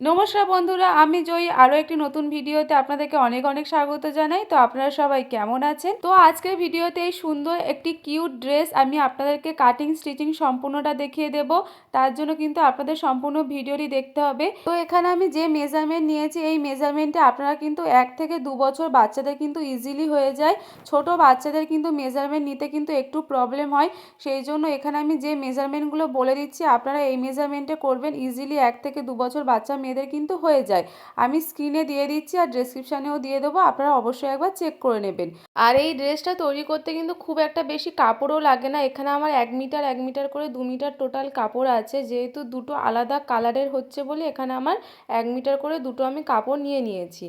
নমস্কার বন্ধুরা, আমি জয়ী। আরও একটি নতুন ভিডিওতে আপনাদেরকে অনেক অনেক স্বাগত জানাই। তো আপনারা সবাই কেমন আছেন? তো আজকের ভিডিওতে এই সুন্দর একটি কিউট ড্রেস আমি আপনাদেরকে কাটিং স্টিচিং সম্পূর্ণটা দেখিয়ে দেব। তার জন্য কিন্তু আপনাদের সম্পূর্ণ ভিডিওটি দেখতে হবে। তো এখানে আমি যে মেজারমেন্ট নিয়েছি, এই মেজারমেন্টে আপনারা কিন্তু এক থেকে দু বছর বাচ্চাদের কিন্তু ইজিলি হয়ে যায়। ছোট বাচ্চাদের কিন্তু মেজারমেন্ট নিতে কিন্তু একটু প্রবলেম হয়। সেই জন্য এখানে আমি যে মেজারমেন্টগুলো বলে দিচ্ছি, আপনারা এই মেজারমেন্টে করবেন ইজিলি এক থেকে দু বছর বাচ্চা মেয়েদের কিন্তু হয়ে যায়। আমি স্ক্রিনে দিয়ে দিচ্ছি আর ডেসক্রিপশানেও দিয়ে দেবো, আপনারা অবশ্যই একবার চেক করে নেবেন। আর এই ড্রেসটা তৈরি করতে কিন্তু খুব একটা বেশি কাপড়ও লাগে না। এখানে আমার এক মিটার এক মিটার করে দু মিটার টোটাল কাপড় আছে। যেহেতু দুটো আলাদা কালারের হচ্ছে বলে এখানে আমার এক মিটার করে দুটো আমি কাপড় নিয়ে নিয়েছি।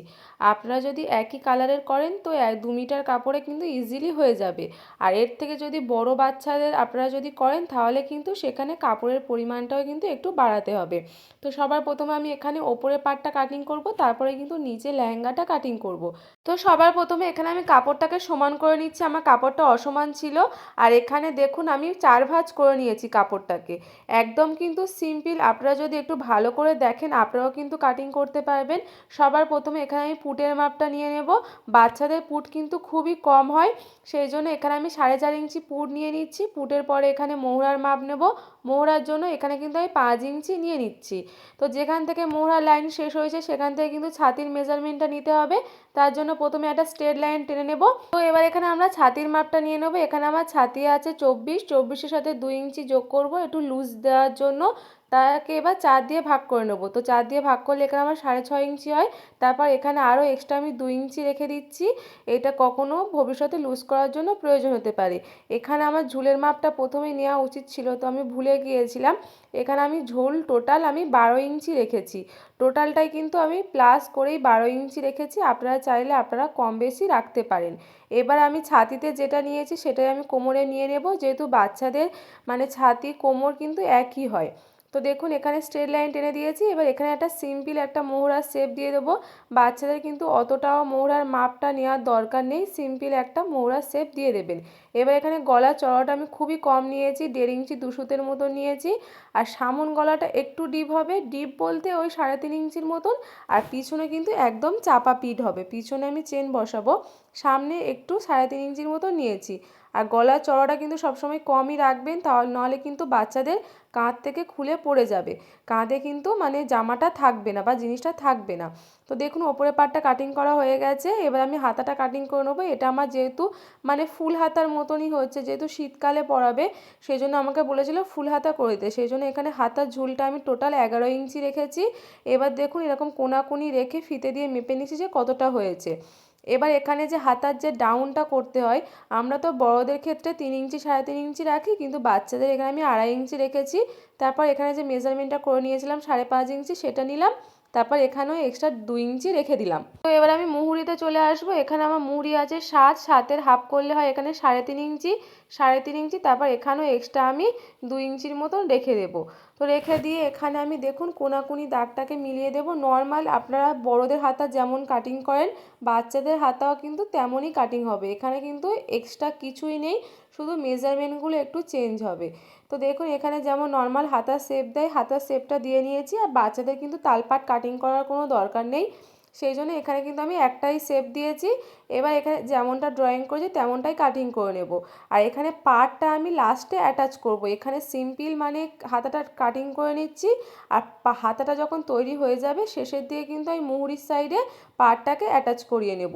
আপনারা যদি একই কালারের করেন তো এক, দু মিটার কাপড়ে কিন্তু ইজিলি হয়ে যাবে। আর এর থেকে যদি বড় বাচ্চাদের আপনারা যদি করেন, তাহলে কিন্তু সেখানে কাপড়ের পরিমাণটাও কিন্তু একটু বাড়াতে হবে। তো সবার প্রথমে আমি এখানে ওপরের পার্টটা কাটিং করব, তারপরে কিন্তু নিচে লেহেঙ্গাটা কাটিং করব। তো সবার প্রথমে এখানে আমি কাপড়টাকে সমান করে নিচ্ছি, আমার কাপড়টা অসমান ছিল। আর এখানে দেখুন আমি চার ভাঁজ করে নিয়েছি কাপড়টাকে। একদম কিন্তু সিম্পল আপনারা যদি একটু ভালো করে দেখেন, আপনারাও কিন্তু কাটিং করতে পারবেন। সবার প্রথমে এখানে আমি পুটের মাপটা নিয়ে নেব। বাচ্চাদের পুট কিন্তু খুবই কম হয়। সেই জন্য এখানে আমি সাড়ে চার ইঞ্চি পুট নিয়ে নিচ্ছি। পুটের পরে এখানে মোহরার মাপ নেব। মোহরার জন্য এখানে কিন্তু আমি পাঁচ ইঞ্চি নিয়ে নিচ্ছি। তো যেখান থেকে মোহরার লাইন শেষ হয়েছে, সেখান থেকে কিন্তু ছাতির মেজারমেন্টটা নিতে হবে। তার জন্য প্রথমে একটা স্ট্রেট লাইন টেনে নেব। তো এবার এখানে আমরা ছাতির মাপটা নিয়ে নেব। এখানে আমার ছাতি আছে চব্বিশ। চব্বিশের সাথে দুই ইঞ্চি যোগ করব একটু লুজ দেওয়ার জন্য। তাকে এবার চার দিয়ে ভাগ করে নেব। তো চার দিয়ে ভাগ করলে এখানে আমার সাড়ে ছয় ইঞ্চি হয়। তারপর এখানে আরও এক্সট্রা আমি দুই ইঞ্চি রেখে দিচ্ছি। এটা কখনো ভবিষ্যতে লুজ করার জন্য প্রয়োজন হতে পারে। এখানে আমার ঝুলের মাপটা প্রথমেই নেওয়া উচিত ছিল, তো আমি ভুলে গিয়েছিলাম। এখানে আমি ঝোল টোটাল আমি বারো ইঞ্চি রেখেছি। টোটালটাই কিন্তু আমি প্লাস করেই বারো ইঞ্চি রেখেছি। আপনারা চাইলে আপনারা কম বেশি রাখতে পারেন। এবার আমি ছাতিতে যেটা নিয়েছি সেটাই আমি কোমরে নিয়ে নেব। যেহেতু বাচ্চাদের মানে ছাতি কোমর কিন্তু একই হয়। তো দেখুন, এখানে স্ট্রেট লাইন টেনে দিয়েছি। এবার এখানে একটা সিম্পল একটা মোহরার শেপ দিয়ে দেবো। বাচ্চাদের কিন্তু অতটাও মোহরার মাপটা নেওয়ার দরকার নেই। সিম্পল একটা মোহরার শেপ দিয়ে দেবেন। এবার এখানে গলার চড়াটা আমি খুবই কম নিয়েছি, দেড় ইঞ্চি দুশোতের মতো নিয়েছি। আর সামন গলাটা একটু ডিপ হবে। ডিপ বলতে ওই সাড়ে তিন ইঞ্চির মতন। আর পিছনে কিন্তু একদম চাপা পিঠ হবে। পিছনে আমি চেন বসাবো। সামনে একটু সাড়ে তিন ইঞ্চির মতো নিয়েছি। আর গলার চড়াটা কিন্তু সবসময় কমই রাখবেন তাহলে নাহলে কিন্তু বাচ্চাদের কাঁধ থেকে খুলে পড়ে যাবে। কাঁধে কিন্তু মানে জামাটা থাকবে না বা জিনিসটা থাকবে না। তো দেখুন, ওপরের পাটটা কাটিং করা হয়ে গেছে। এবার আমি হাতাটা কাটিং করে নেব। এটা আমার যেহেতু মানে ফুল হাতার মতনই হচ্ছে, যেহেতু শীতকালে পরাবে সেই জন্য আমাকে বলেছিল ফুল হাতা করে দিতে সেই জন্য এখানে হাতার ঝুলটা আমি টোটাল এগারো ইঞ্চি রেখেছি। এবার দেখুন, এরকম কোনাকুনি রেখে ফিতে দিয়ে মেপে নিচ্ছি যে কতটা হয়েছে। এবার এখানে যে হাতার যে ডাউনটা করতে হয়, আমরা তো বড়দের ক্ষেত্রে তিন ইঞ্চি, সাড়ে তিন ইঞ্চি রাখি, কিন্তু বাচ্চাদের এখানে আমি আড়াই ইঞ্চি রেখেছি। তারপর এখানে যে মেজারমেন্টটা করে নিয়েছিলাম, সাড়ে পাঁচ ইঞ্চি, সেটা নিলাম। তারপর এখানেও এক্সট্রা দুই ইঞ্চি রেখে দিলাম। তো এবার আমি মুহুরিতে চলে আসব। এখানে আমার মুহুরি আছে সাত, সাতের হাফ করলে হয় এখানে সাড়ে তিন ইঞ্চি, সাড়ে তিন ইঞ্চি, তারপর এখানেও এক্সট্রা আমি দুই ইঞ্চির মতন রেখে দেবো। তো রেখে দিয়ে এখানে আমি দেখুন কোনাকুনি দাগটাকে মিলিয়ে দেবো। নর্মাল আপনারা বড়দের হাতা যেমন কাটিং করেন, বাচ্চাদের হাতাও কিন্তু তেমনই কাটিং হবে। এখানে কিন্তু এক্সট্রা কিছুই নেই, শুধু মেজারমেন্টগুলো একটু চেঞ্জ হবে। তো দেখুন এখানে যেমন নর্মাল হাতার শেপ দেয় হাতার শেপটা দিয়ে নিয়েছি আর বাচ্চাদের কিন্তু তালপাট কাটিং করার কোনো দরকার নেই। সেই জন্য এখানে কিন্তু আমি একটাই শেপ দিয়েছি। এবার এখানে যেমনটা ড্রয়িং করেছি, তেমনটাই কাটিং করে নেব। আর এখানে পার্টটা আমি লাস্টে অ্যাটাচ করব। এখানে সিম্পল মানে হাতাটা কাটিং করে নিচ্ছি, আর হাতাটা যখন তৈরি হয়ে যাবে, শেষের দিকে কিন্তু আমি মুহুরির সাইডে পার্টটাকে অ্যাটাচ করিয়ে নেব।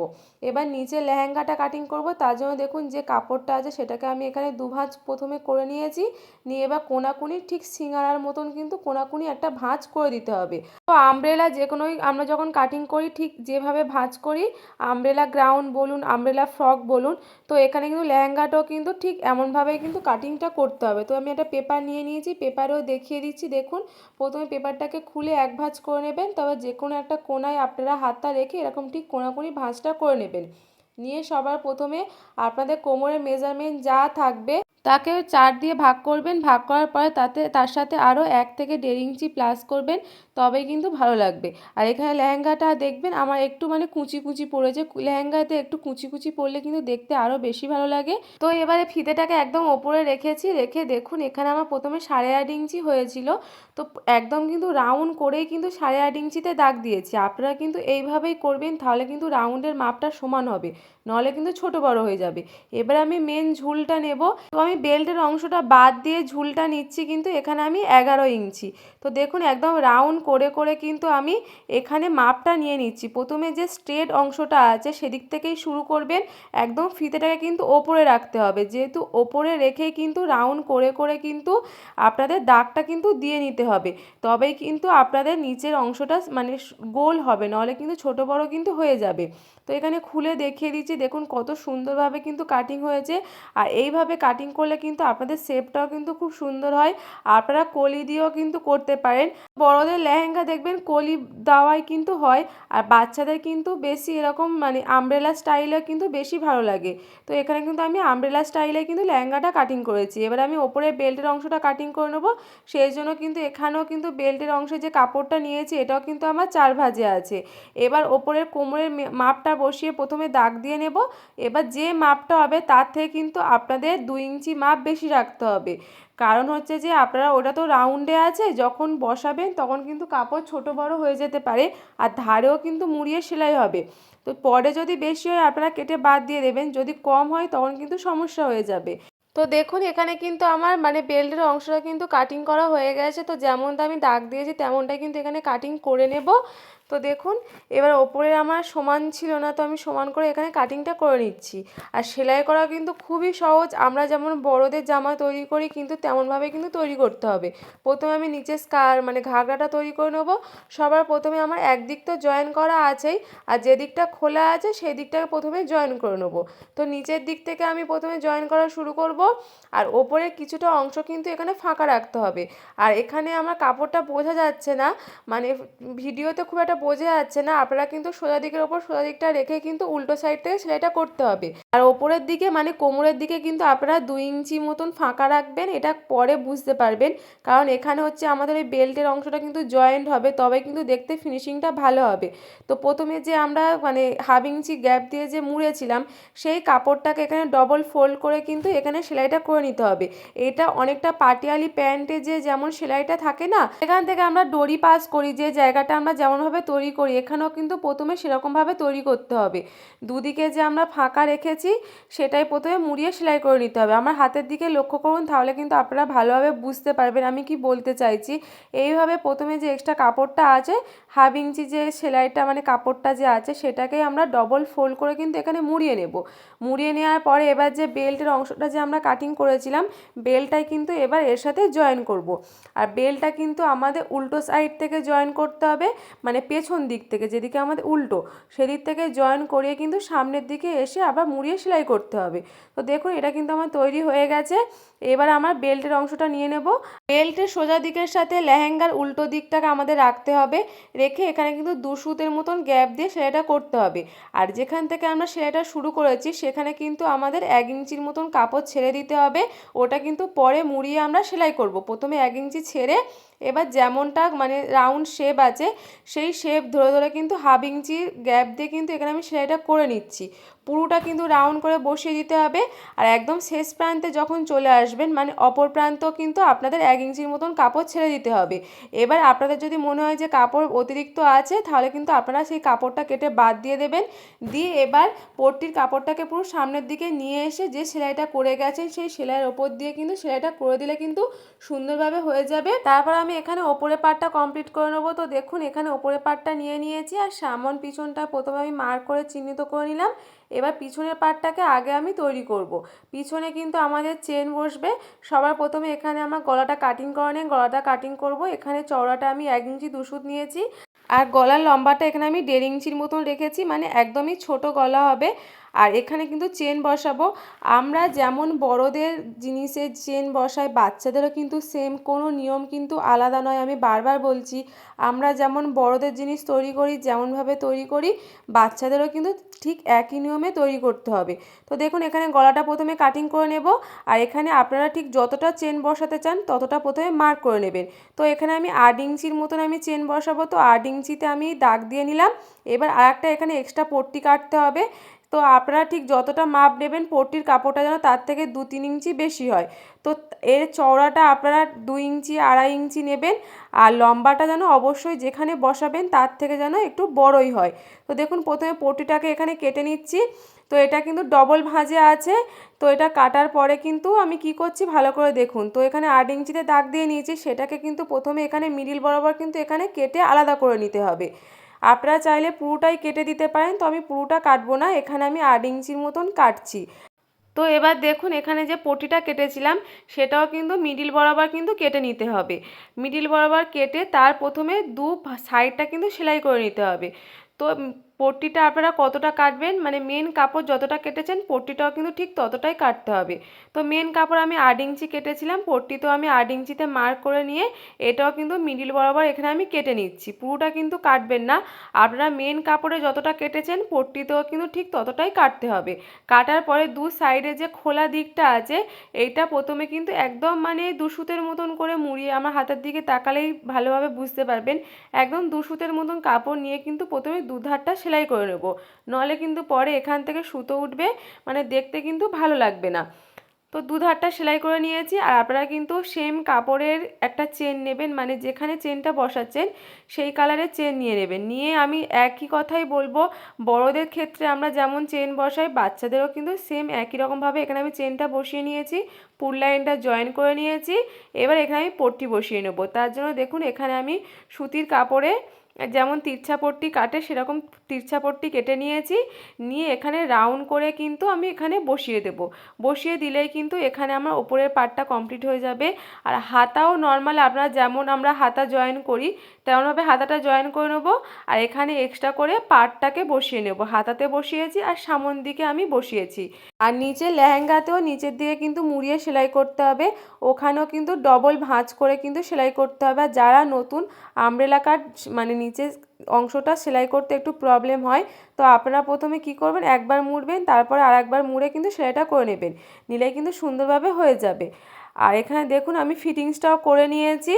এবার নিচে লেহেঙ্গাটা কাটিং করব, তার জন্য দেখুন যে কাপড়টা আছে, সেটাকে আমি এখানে দুভাঁজ প্রথমে করে নিয়েছি। নিয়ে এবার কোনাকুনি, ঠিক সিঙ্গারার মতন কিন্তু কোনাকুনি একটা ভাঁজ করে দিতে হবে। তো আমব্রেলা যে কোনোই আমরা যখন কাটিং করি, ঠিক যেভাবে ভাঁজ করি আমব্রেলা গ্রাউন্ড বলুন আমব্রেলা ফ্রক বলুন, তো এখানে কিন্তু লেহেঙ্গাটাও কিন্তু ঠিক এমনভাবেই কিন্তু কাটিংটা করতে হবে। তো আমি একটা পেপার নিয়ে নিয়েছি পেপারেও দেখিয়ে দিচ্ছি, দেখুন। প্রথমে পেপারটাকে খুলে এক ভাঁজ করে নেবেন তবে যে কোনো একটা কোনায় আপনারা হাতটা রেখে এরকম ঠিক কোনাকুনি ভাঁজটা করে নেবেন। নিয়ে সবার প্রথমে আপনাদের কোমরের মেজারমেন্ট যা থাকবে, তাকে চার দিয়ে ভাগ করবেন, ভাগ করার পরে তাতে, তার সাথে আরও এক থেকে দেড় ইঞ্চি প্লাস করবেন। তবেই কিন্তু ভালো লাগবে। আর এখানে লেহেঙ্গাটা দেখবেন আমার একটু মানে কুচি কুচি পড়েছে। লেহেঙ্গাতে একটু কুচি কুচি পড়লে কিন্তু দেখতে আরও বেশি ভালো লাগে। তো এবারে ফিতেটাকে একদম ওপরে রেখেছি। রেখে দেখুন, এখানে আমার প্রথমে সাড়ে আট ইঞ্চি হয়েছিল। তো একদম কিন্তু রাউন্ড করেই কিন্তু সাড়ে আট ইঞ্চিতে দাগ দিয়েছি। আপনারা কিন্তু এইভাবেই করবেন, তাহলে কিন্তু রাউন্ডের মাপটা সমান হবে। নাহলে কিন্তু ছোট বড় হয়ে যাবে। এবার আমি মেন ঝুলটা নেব। তো আমি বেল্টের অংশটা বাদ দিয়ে ঝুলটা নিচ্ছি কিন্তু এখানে আমি এগারো ইঞ্চি। তো দেখুন, একদম রাউন্ড করে করে কিন্তু আমি এখানে মাপটা নিয়ে নিচ্ছি। প্রথমে যে স্ট্রেট অংশটা আছে সেদিক থেকেই শুরু করবেন। একদম ফিতেটাকে কিন্তু ওপরে রাখতে হবে। যেহেতু ওপরে রেখেই কিন্তু রাউন্ড করে করে কিন্তু আপনাদের দাগটা কিন্তু দিয়ে নিতে হবে। তবেই কিন্তু আপনাদের নিচের অংশটা মানে গোল হবে নাহলে কিন্তু ছোট বড় কিন্তু হয়ে যাবে। তো এখানে খুলে দেখিয়ে দিচ্ছি, দেখুন কত সুন্দরভাবে কিন্তু কাটিং হয়েছে। আর এইভাবে কাটিং করলে কিন্তু আপনাদের শেপটাও কিন্তু খুব সুন্দর হয়। আপনারা কলি দিয়েও কিন্তু করতে পারেন। বড়দের লেহেঙ্গা দেখবেন কলি দেওয়াই কিন্তু হয়। আর বাচ্চাদের কিন্তু বেশি এরকম মানে আমব্রেলা স্টাইলে কিন্তু বেশি ভালো লাগে। তো এখানে কিন্তু আমি আমব্রেলা স্টাইলে কিন্তু লেহেঙ্গাটা কাটিং করেছি। এবার আমি ওপরে বেল্টের অংশটা কাটিং করে নেব। সেই জন্য কিন্তু এখানেও কিন্তু বেল্টের অংশে যে কাপড়টা নিয়েছি, এটাও কিন্তু আমার চার ভাজে আছে। এবার ওপরের কোমরের মাপটা বসিয়ে প্রথমে দাগ দিয়ে নেব। এবার যে মাপটা হবে তার থেকে কিন্তু আপনাদের দুই ইঞ্চি মাপ বেশি রাখতে হবে। কারণ হচ্ছে যে আপনারা, ওটা তো রাউন্ডে আছে, যখন বসাবেন তখন কিন্তু কাপড় ছোট বড় হয়ে যেতে পারে আর ধারেও কিন্তু মুড়িয়ে সেলাই হবে। তো পরে যদি বেশি হয় আপনারা কেটে বাদ দিয়ে দেবেন, যদি কম হয় তখন কিন্তু সমস্যা হয়ে যাবে। তো দেখুন, এখানে কিন্তু আমার মানে বেল্টের অংশটা কিন্তু কাটিং করা হয়ে গেছে। তো যেমনটা আমি দাগ দিয়েছি, তেমনটাই কিন্তু এখানে কাটিং করে নেব। তো দেখুন, এবার ওপরে আমার সমান ছিল না, তো আমি সমান করে এখানে কাটিংটা করে নিচ্ছি। আর সেলাই করা কিন্তু খুবই সহজ, আমরা যেমন বড়দের জামা তৈরি করি, কিন্তু তেমনভাবে কিন্তু তৈরি করতে হবে। প্রথমে আমি নিচে স্কার মানে ঘাগরাটা তৈরি করে নেব। সবার প্রথমে আমার একদিক তো জয়েন করা আছেই, আর যে দিকটা খোলা আছে, সেই দিকটাকে প্রথমে জয়েন করে নেব। তো নিচের দিক থেকে আমি প্রথমে জয়েন করা শুরু করব, আর ওপরের কিছুটা অংশ কিন্তু এখানে ফাঁকা রাখতে হবে। আর এখানে আমার কাপড়টা বোঝা যাচ্ছে না মানে ভিডিওতে খুব একটা বোঝা যাচ্ছে না, আপনারা কিন্তু সোজা দিকের ওপর সোজা দিকটা রেখে কিন্তু উল্টো সাইড থেকে সেলাইটা করতে হবে। আর ওপরের দিকে মানে কোমরের দিকে কিন্তু আপনারা দুই ইঞ্চি মতন ফাঁকা রাখবেন, এটা পরে বুঝতে পারবেন। কারণ এখানে হচ্ছে আমাদের ওই বেল্টের অংশটা কিন্তু জয়েন্ট হবে, তবে কিন্তু দেখতে ফিনিশিংটা ভালো হবে। তো প্রথমে যে আমরা মানে হাফ ইঞ্চি গ্যাপ দিয়ে যে মুড়েছিলাম, সেই কাপড়টাকে এখানে ডবল ফোল্ড করে কিন্তু এখানে সেলাইটা করে নিতে হবে। এটা অনেকটা পাটিয়ালি প্যান্টে যে যেমন সেলাইটা থাকে না এখান থেকে আমরা ডরি পাস করি, যে জায়গাটা আমরা যেমনভাবে তৈরি করি। এখানেও কিন্তু প্রথমে সেরকমভাবে তৈরি করতে হবে। দুদিকে যে আমরা ফাঁকা রেখেছি, সেটাই প্রথমে মুড়িয়ে সেলাই করে নিতে হবে। আমার হাতের দিকে লক্ষ্য করুন, তাহলে কিন্তু আপনারা ভালোভাবে বুঝতে পারবেন আমি কি বলতে চাইছি। এইভাবে প্রথমে যে এক্সট্রা কাপড়টা আছে, হাফ ইঞ্চি যে সেলাইটা মানে কাপড়টা যে আছে সেটাকে আমরা ডবল ফোল্ড করে কিন্তু এখানে মুড়িয়ে নেব। মুড়িয়ে নেওয়ার পরে এবার যে বেল্টের অংশটা যে আমরা কাটিং করেছিলাম বেলটাই কিন্তু এবার এর সাথে জয়েন করব। আর বেলটা কিন্তু আমাদের উল্টো সাইড থেকে জয়েন করতে হবে মানে পেছন দিক থেকে, যেদিকে আমাদের উল্টো, সেদিক থেকে জয়েন করিয়ে কিন্তু সামনের দিকে এসে আবার মুড়িয়ে সেলাই করতে হবে। তো দেখুন, এটা কিন্তু আমার তৈরি হয়ে গেছে। এবার আমার বেল্টের অংশটা নিয়ে নেব। বেল্টের সোজা দিকের সাথে লেহেঙ্গার উল্টো দিকটাকে আমাদের রাখতে হবে। রেখে এখানে কিন্তু দু সুতের মতন গ্যাপ দিয়ে সেলাইটা করতে হবে। আর যেখান থেকে আমরা সেলাইটা শুরু করেছি, সেখানে কিন্তু আমাদের এক ইঞ্চির মতন কাপড় ছেড়ে দিতে হবে। ওটা কিন্তু পরে মুড়িয়ে আমরা সেলাই করব। প্রথমে এক ইঞ্চি ছেড়ে এবার যেমনটা মানে রাউন্ড শেপ আছে, সেই শেপ ধরে ধরে কিন্তু হাফ ইঞ্চি গ্যাপ দিয়ে কিন্তু এখানে আমি সেলাইটা করে নিচ্ছি। পুরোটা কিন্তু রাউন্ড করে বসিয়ে দিতে হবে। আর একদম শেষ প্রান্তে যখন চলে আসবেন মানে অপর প্রান্ত কিন্তু আপনাদের এক ইঞ্চির মতন কাপড় ছেড়ে দিতে হবে। এবার আপনাদের যদি মনে হয় যে কাপড় অতিরিক্ত আছে, তাহলে কিন্তু আপনারা সেই কাপড়টা কেটে বাদ দিয়ে দেবেন। দিয়ে এবার পট্টির কাপড়টাকে পুরো সামনের দিকে নিয়ে এসে যে সেলাইটা করে গেছেন, সেই সেলাইয়ের ওপর দিয়ে কিন্তু সেলাইটা করে দিলে কিন্তু সুন্দরভাবে হয়ে যাবে। তারপর আমি এখানে ওপরের পার্টটা কমপ্লিট করে নেব। তো দেখুন, এখানে ওপরের পার্টটা নিয়ে নিয়েছি। আর সামন পিছনটা প্রথমে আমি মার্ক করে চিহ্নিত করে নিলাম। এবার পিছনের পার্টটাকে আগে আমি তৈরি করব। পিছনে কিন্তু আমাদের চেন বসবে। সবার প্রথমে এখানে আমার গলাটা কাটিং করা নেই, গলাটা কাটিং করব। এখানে চওড়াটা আমি এক ইঞ্চি দুশুদ নিয়েছি। আর গলার লম্বাটা এখানে আমি দেড় ইঞ্চির মতন রেখেছি মানে একদমই ছোট গলা হবে। আর এখানে কিন্তু চেন বসাবো। আমরা যেমন বড়দের জিনিসের চেন বসাই, বাচ্চাদেরও কিন্তু সেম কোনো নিয়ম কিন্তু আলাদা নয়। আমি বারবার বলছি, আমরা যেমন বড়দের জিনিস তৈরি করি, যেমনভাবে তৈরি করি, বাচ্চাদেরও কিন্তু ঠিক একই নিয়মে তৈরি করতে হবে। তো দেখুন, এখানে গলাটা প্রথমে কাটিং করে নেব, আর এখানে আপনারা ঠিক যতটা চেন বসাতে চান, ততটা প্রথমে মার্ক করে নেবেন। তো এখানে আমি আট ইঞ্চির মতন আমি চেন বসাবো। তো আট ইঞ্চিতে আমি দাগ দিয়ে নিলাম। এবার আর একটা এখানে এক্সট্রা পট্টি কাটতে হবে। তো আপনারা ঠিক যতটা মাপ নেবেন পট্টির কাপড়টা যেন তার থেকে দু তিন ইঞ্চি বেশি হয়। তো এর চওড়াটা আপনারা দু ইঞ্চি, আড়াই ইঞ্চি নেবেন আর লম্বাটা যেন অবশ্যই যেখানে বসাবেন তার থেকে যেন একটু বড়ই হয়। তো দেখুন প্রথমে পট্টিটাকে এখানে কেটে নিচ্ছি। তো এটা কিন্তু ডবল ভাঁজে আছে। তো এটা কাটার পরে কিন্তু আমি কি করছি ভালো করে দেখুন। তো এখানে আট ইঞ্চিতে দাগ দিয়ে নিয়েছি। সেটাকে কিন্তু প্রথমে এখানে মিডিল বরাবর কিন্তু এখানে কেটে আলাদা করে নিতে হবে। আপনারা চাইলে পুরোটাই কেটে দিতে পারেন, তো আমি পুরোটা কাটবো না, এখানে আমি আট ইঞ্চির মতন কাটছি। তো এবার দেখুন, এখানে যে পটিটা কেটেছিলাম, সেটাও কিন্তু মিডিল বরাবর কিন্তু কেটে নিতে হবে। মিডিল বরাবর কেটে তার প্রথমে দু সাইডটা কিন্তু সেলাই করে নিতে হবে। তো পট্টিটা আপনারা কতটা কাটবেন? মানে মেন কাপড় যতটা কেটেছেন, পট্টিটাও কিন্তু ঠিক ততটাই কাটতে হবে। তো মেন কাপড় আমি আট ইঞ্চি কেটেছিলাম পট্টিতেও আমি আট ইঞ্চিতে মার্ক করে নিয়ে এটাও কিন্তু মিডিল বরাবর এখানে আমি কেটে নিচ্ছি। পুরোটা কিন্তু কাটবেন না। আপনারা মেন কাপড়ে যতটা কেটেছেন, পট্টিতেও কিন্তু ঠিক ততটাই কাটতে হবে। কাটার পরে দু সাইডে যে খোলা দিকটা আছে, এইটা প্রথমে কিন্তু একদম মানে দুসুতের মতন করে মুড়িয়ে আমার হাতের দিকে তাকালেই ভালোভাবে বুঝতে পারবেন। একদম দুসুতের মতন কাপড় নিয়ে কিন্তু প্রথমে দুধারটা সেলাই করে নেব। নলে কিন্তু পরে এখান থেকে সুতো উঠবে মানে দেখতে কিন্তু ভালো লাগবে না। তো দুধারটা সেলাই করে নিয়েছি, আর আপনারা কিন্তু সেম কাপড়ের একটা চেন নেবেন মানে যেখানে চেনটা বসাচ্ছেন, সেই কালারের চেন নিয়ে নেবেন। নিয়ে আমি একই কথাই বলব, বড়দের ক্ষেত্রে আমরা যেমন চেন বসাই, বাচ্চাদেরও কিন্তু সেম একই রকমভাবে এখানে আমি চেনটা বসিয়ে নিয়েছি পুল লাইনটা জয়েন করে নিয়েছি, এবার এখানে আমি পট্টি বসিয়ে নেব। তার জন্য দেখুন, এখানে আমি সুতির কাপড়ে যেমন তিরছাপট্টি কাটে, সেরকম তিরছাপট্টি কেটে নিয়েছি। নিয়ে এখানে রাউন্ড করে কিন্তু আমি এখানে বসিয়ে দেব। বসিয়ে দিলেই কিন্তু এখানে আমার ওপরের পার্টটা কমপ্লিট হয়ে যাবে। আর হাতাও নর্মাল, আপনারা যেমন আমরা হাতা জয়েন করি তেমনভাবে হাতাটা জয়েন করে নেব আর এখানে এক্সট্রা করে পাটটাকে বসিয়ে নেব। হাতাতে বসিয়েছি আর সামন দিকে আমি বসিয়েছি। আর নিচে লেহেঙ্গাতেও নিচের দিকে কিন্তু মুড়িয়ে সেলাই করতে হবে। ওখানেও কিন্তু ডবল ভাঁজ করে কিন্তু সেলাই করতে হবে। আর যারা নতুন আমব্রেলা কাট মানে নিচে অংশটা সেলাই করতে একটু প্রবলেম হয়, তো আপনারা প্রথমে কি করবেন? একবার মুড়বেন, তারপরে আর একবার মুড়ে কিন্তু সেলাইটা করে নেবেন। নিলে কিন্তু সুন্দরভাবে হয়ে যাবে। আর এখানে দেখুন আমি ফিটিংসটাও করে নিয়েছি।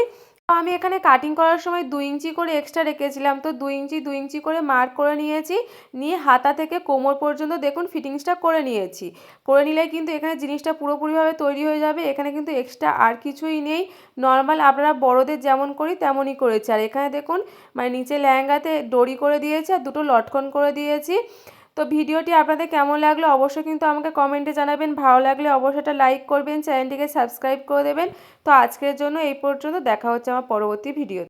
আমি এখানে কাটিং করার সময় দুই ইঞ্চি করে এক্সট্রা রেখেছিলাম। তো দুই ইঞ্চি দুই ইঞ্চি করে মার্ক করে নিয়েছি। নিয়ে হাতা থেকে কোমর পর্যন্ত দেখুন ফিটিংসটা করে নিয়েছি। করে নিলে কিন্তু এখানে জিনিসটা পুরোপুরিভাবে তৈরি হয়ে যাবে। এখানে কিন্তু এক্সট্রা আর কিছুই নেই। নর্মাল আপনারা বড়দের যেমন করি তেমনই করেছি। আর এখানে দেখুন মানে নিচে লেহেঙ্গাতে দড়ি করে দিয়েছি আর দুটো লটকন করে দিয়েছি। তো ভিডিওটি আপনাদের কেমন লাগল অবশ্যই কিন্তু আমাকে কমেন্টে জানাবেন। ভালো লাগলে অবশ্যই এটা লাইক করবেন চ্যানেলটিকে সাবস্ক্রাইব করে দেবেন। তো আজকের জন্য এই পর্যন্ত, দেখা হচ্ছে আমার পরবর্তী ভিডিও